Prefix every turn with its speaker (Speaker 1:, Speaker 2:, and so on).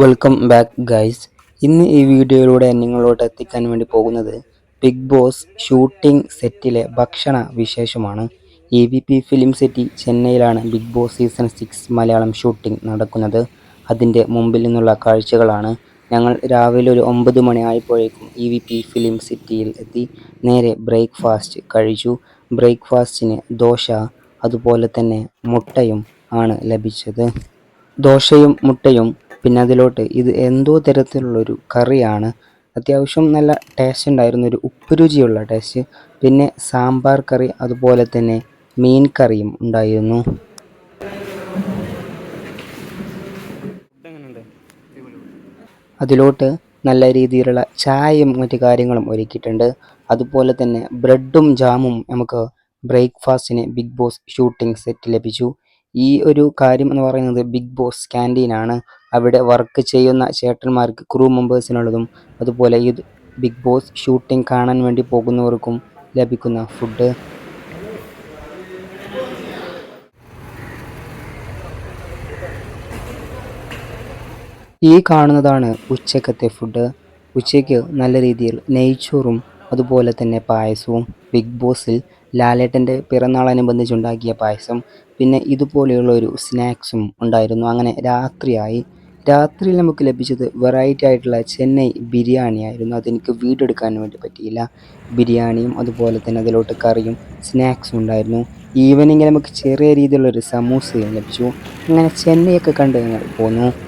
Speaker 1: Welcome back guys ഇന്ന് ഈ വീഡിയോയിലൂടെ നിങ്ങളോട് എത്തിക്കാൻ വേണ്ടി പോകുന്നത് ബിഗ് ബോസ് ഷൂട്ടിംഗ് സെറ്റിലെ ഭക്ഷണ വിശേഷമാണ്. A V P film city ചെന്നൈയിലാണ് Bigg Boss season six Malayalam shooting നടക്കുന്നത്. അതിന്റെ മുമ്പിൽ നിന്നുള്ള കാഴ്ചകളാണ്. ഞങ്ങൾ രാവിലെ ഒരു ഒമ്പത് മണി ആയപ്പോഴേക്കും ഇ വി പി ഫിലിം സിറ്റിയിൽ എത്തി. നേരെ ബ്രേക്ക്ഫാസ്റ്റ് കഴിച്ചു. ബ്രേക്ക്ഫാസ്റ്റിന് ദോശ അതുപോലെ തന്നെ മുട്ടയും ആണ് ലഭിച്ചത്. ദോശയും മുട്ടയും പിന്നെ അതിലോട്ട് ഇത് എന്തോ തരത്തിലുള്ളൊരു കറിയാണ്. അത്യാവശ്യം നല്ല ടേസ്റ്റ് ഉണ്ടായിരുന്നു ഒരു ഉപ്പ് രുചിയുള്ള ടേസ്റ്റ് പിന്നെ സാമ്പാർ കറി അതുപോലെ തന്നെ മീൻ കറിയും ഉണ്ടായിരുന്നു. അതിലോട്ട് നല്ല രീതിയിലുള്ള ചായയും മറ്റു കാര്യങ്ങളും ഒരുക്കിയിട്ടുണ്ട്. അതുപോലെ തന്നെ ബ്രെഡും ജാമും നമുക്ക് ബ്രേക്ക്ഫാസ്റ്റിന് ബിഗ് ബോസ് ഷൂട്ടിംഗ് സെറ്റ് ലഭിച്ചു. ഈ ഒരു കാര്യം എന്ന് പറയുന്നത് ബിഗ് ബോസ് ക്യാന്റീനാണ് അവിടെ വർക്ക് ചെയ്യുന്ന ചേട്ടന്മാർക്ക് ക്രൂ മെമ്പേഴ്സിനുള്ളതും അതുപോലെ ഈ ബിഗ് ബോസ് ഷൂട്ടിംഗ് കാണാൻ വേണ്ടി പോകുന്നവർക്കും ലഭിക്കുന്ന ഫുഡ് ഈ കാണുന്നതാണ് ഉച്ചക്കത്തെ ഫുഡ് ഉച്ചയ്ക്ക് നല്ല രീതിയിൽ നെയ്ച്ചോറും അതുപോലെ തന്നെ പായസവും ബിഗ് ബോസിൽ ലാലേട്ടന്റെ പിറന്നാളനുബന്ധിച്ചുണ്ടാക്കിയ പായസം പിന്നെ ഇതുപോലെയുള്ള ഒരു സ്നാക്സും ഉണ്ടായിരുന്നു. അങ്ങനെ രാത്രിയായി. രാത്രിയിൽ നമുക്ക് ലഭിച്ചത് വെറൈറ്റി ആയിട്ടുള്ള ചെന്നൈ ബിരിയാണി ആയിരുന്നു. അതെനിക്ക് വീടെടുക്കാൻ വേണ്ടി പറ്റിയില്ല. ബിരിയാണിയും അതുപോലെ തന്നെ അതിലോട്ട് കറിയും സ്നാക്സും ഉണ്ടായിരുന്നു. ഈവനിങ്ങിൽ നമുക്ക് ചെറിയ രീതിയിലുള്ളൊരു സമൂസയും ലഭിച്ചു. അങ്ങനെ ചെന്നൈയൊക്കെ കണ്ട് പോന്നു.